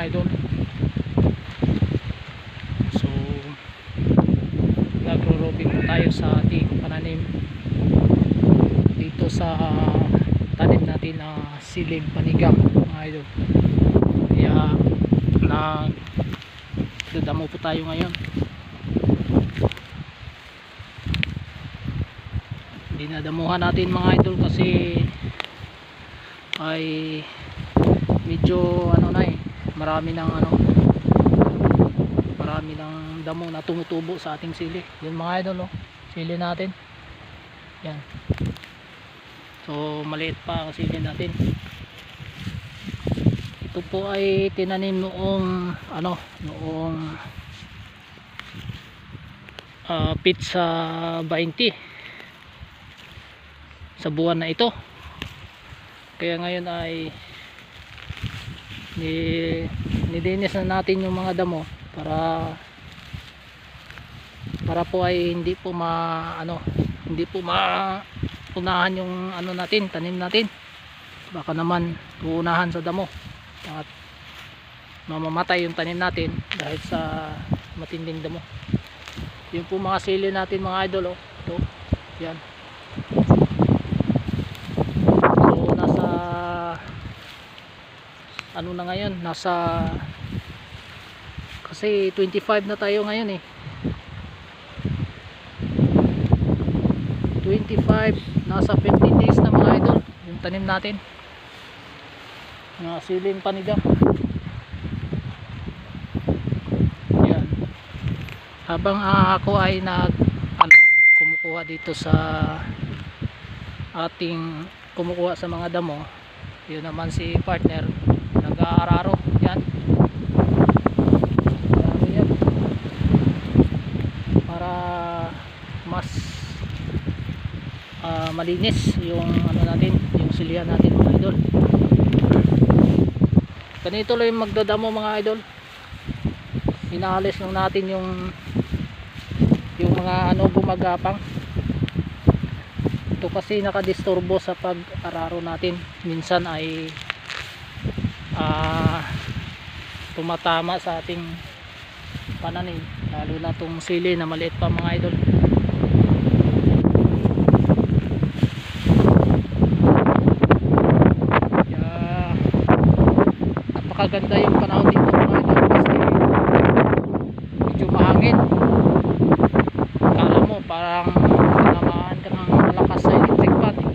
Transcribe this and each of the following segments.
mga idol. So nagro-roving po tayo sa ating pananim. Dito sa tanim natin na siling panigang mga idol. Kaya na dadamo po tayo ngayon. Dinadamuhan natin mga idol kasi ay medyo ano na eh marami ng ano marami ng damo na tumutubo sa ating sili. Yun mga idol oh, sili natin. Yan. So maliit pa ang sili natin. Ito po ay tinanim noong ano noong uh, pizza 20 sa buwan na ito. Kaya ngayon ay ni nidinis na natin yung mga damo para para po ay hindi po ma ano hindi po ma unahan yung ano natin tanim natin. Baka naman uunahan sa damo at mamamatay yung tanim natin dahil sa matinding damo. Yung po mga sili natin mga idol oh. ito yan so nasa ano na ngayon nasa kasi 25 na tayo ngayon eh. 25 nasa 15 days na mga idol yung tanim natin. Mga siling panigang yan. Habang ah, ako ay nag ano kumukuha dito sa ating kumukuha sa mga damo yun naman si partner nag-aararo. Yan. Para mas ah, malinis yung ano natin yung silihan natin mga idol. Ganito lang yung magdadamo mga idol. Inaalis lang natin yung yung mga ano gumagapang. Ito kasi nakadisturbo sa pag-araro natin. Minsan ay ah, tumatama sa ating pananim lalo na tong sili na maliit pa mga idol. Kaya napakaganda yung panahon dito mga idol kasi medyo mahangin kala mo parang tinamaan ka ng malakas sa electric pan eh.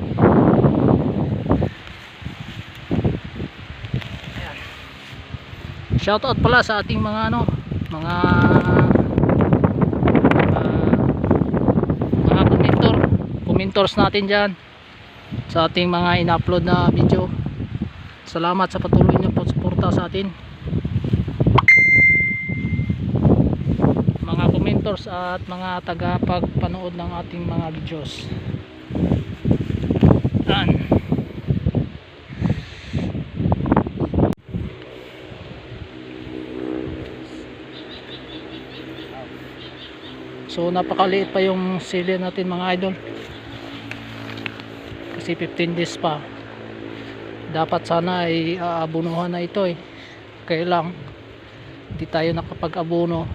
Ayan. Shoutout pala sa ating mga ano mga mga, mga commentor commentors natin dyan. Sa ating mga in-upload na video. Salamat sa patuloy niyo po suporta sa atin. Mga commentors at mga tagapagpanood ng ating mga videos yan so napakaliit pa yung sili natin mga idol. Kasi 15 days pa. Dapat sana ay aabunuhan na ito eh. Kaya hindi tayo nakapag-abuno.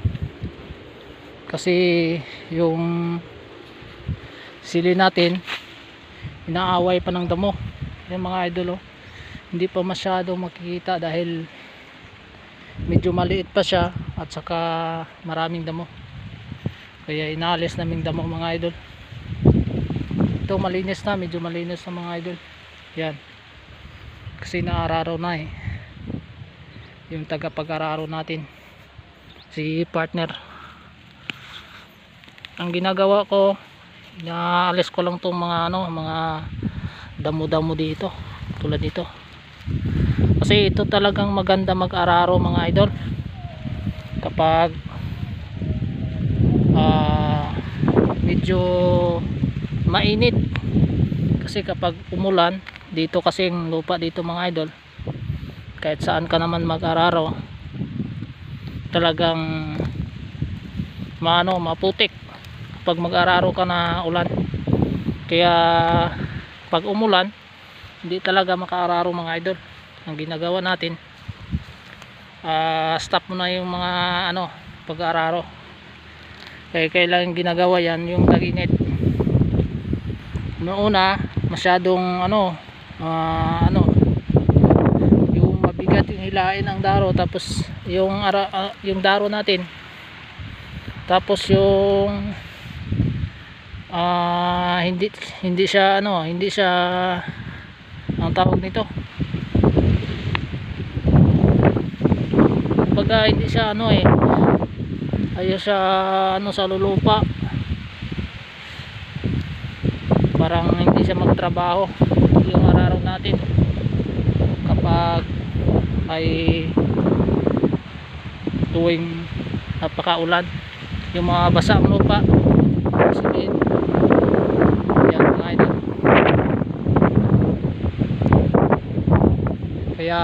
Kasi yung sili natin inaaway pa ng damo. Yung mga idol oh, hindi pa masyado makikita dahil medyo maliit pa siya at saka maraming damo kaya inaalis naming damo mga idol. Ito malinis na. Medyo malinis na mga idol. Yan. Kasi naararo na eh. Yung tagapag-araro natin. Si partner. Ang ginagawa ko inaalis ko lang tong mga ano mga damo-damo dito. Tulad dito kasi ito talagang maganda mag-araro mga idol. Kapag medyo mainit. Kasi kapag umulan dito kasi yung lupa dito mga idol kahit saan ka naman mag-araro talagang maano maputik pag mag-araro ka na ulan. Kaya pag umulan hindi talaga makaararo mga idol. Ang ginagawa natin ah, stop mo na yung mga ano pag-aararo kaya kailangan ginagawa yan yung taginit noong masyadong ano ah, ano yung mabigat yung hilain ng daro tapos yung ara, ah, yung daro natin tapos yung ah hindi hindi siya ano hindi siya ang tawag nito? Kumbaga hindi siya ano eh ayaw siya ano sa lulupa. Parang hindi siya magtrabaho yung araraw natin. Kapag ay tuwing napakaulan yung mga basa ang lupa sabihin yan mga idol. Kaya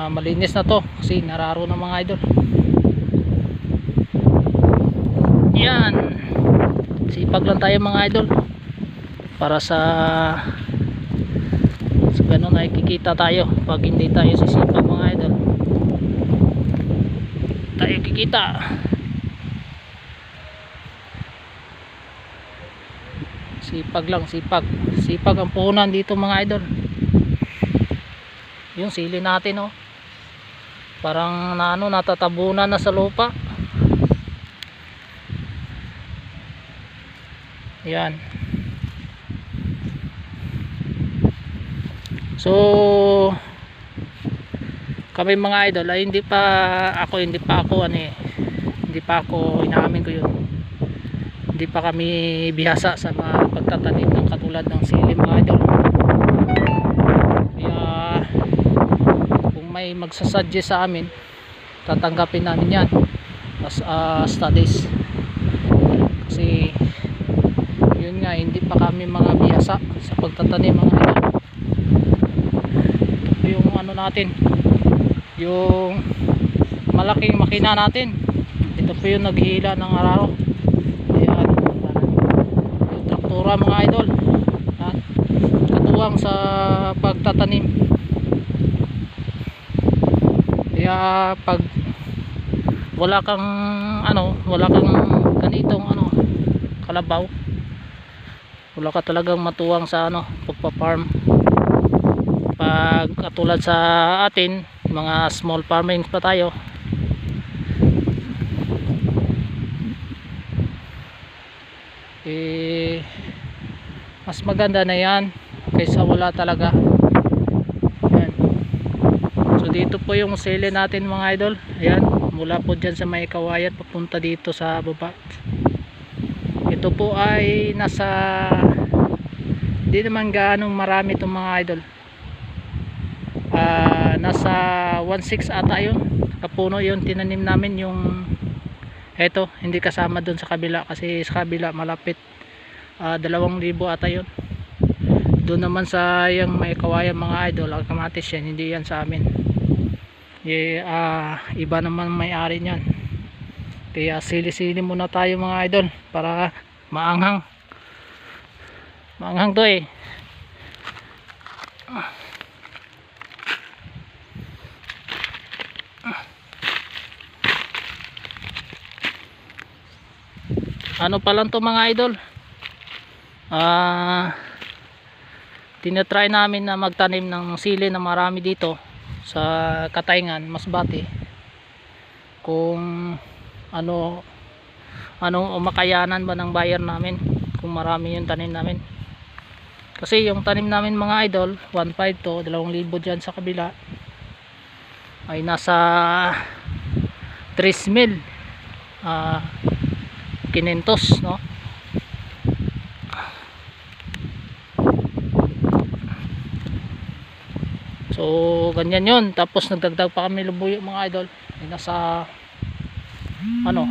ah, malinis na to kasi nararo ng mga idol. Yan. Sipag lang tayo mga idol. Para sa sa ganun ay kikita tayo pag hindi tayo sisipag mga idol. Tayo kikita. Sipag lang sipag. Sipag ang puhunan dito mga idol. Yung sili natin oh parang na ano natatabunan na sa lupa. Yan. So kami mga idol ay hindi pa ako hindi pa ako ano eh hindi pa ako inaamin ko yun. Hindi pa kami bihasa sa mga pagtatanim ng katulad ng sili mga idol kaya kung may magsasuggest sa amin tatanggapin namin yan as uh, studies. Kasi yun nga hindi pa kami mga bihasa sa pagtatanim mga ito yung ano natin yung malaking makina natin. Ito po yung naghihila ng araro. Ayan. Yung traktura mga idol. Ha? katuwang sa pagtatanim kaya pag wala kang ano wala kang ganitong ano kalabaw wala ka talagang matuwang sa ano pagpa-farm pag katulad sa atin mga small farming pa tayo eh mas maganda na yan kaysa wala talaga. Dito po yung sili natin mga idol. Ayan mula po dyan sa may kawayan papunta dito sa baba. Ito po ay nasa di naman gaanong marami itong mga idol. Ah, nasa 1.6 ata yun. Kapuno yun tinanim namin yung eto hindi kasama dun sa kabila kasi sa kabila malapit. Uh, 2,000 ata yun. Doon naman sa yung may kawayan mga idol kamatis yan hindi yan sa amin y, uh, iba naman may ari niyan. Kaya sili-sili muna tayo mga idol para maanghang. Maanghang to eh. Ano pa lang to mga idol? Ah tinatry namin na magtanim ng sili na marami dito sa Katayngan, Masbate kung ano anong makayanan ba ng buyer namin kung marami yung tanim namin. Kasi yung tanim namin mga idol 1.5 to 2,000 dyan sa kabila ay nasa 3 mil ah 500 no so ganyan yun. Tapos nagdagdag pa kami lubuyo mga idol. Ay nasa ano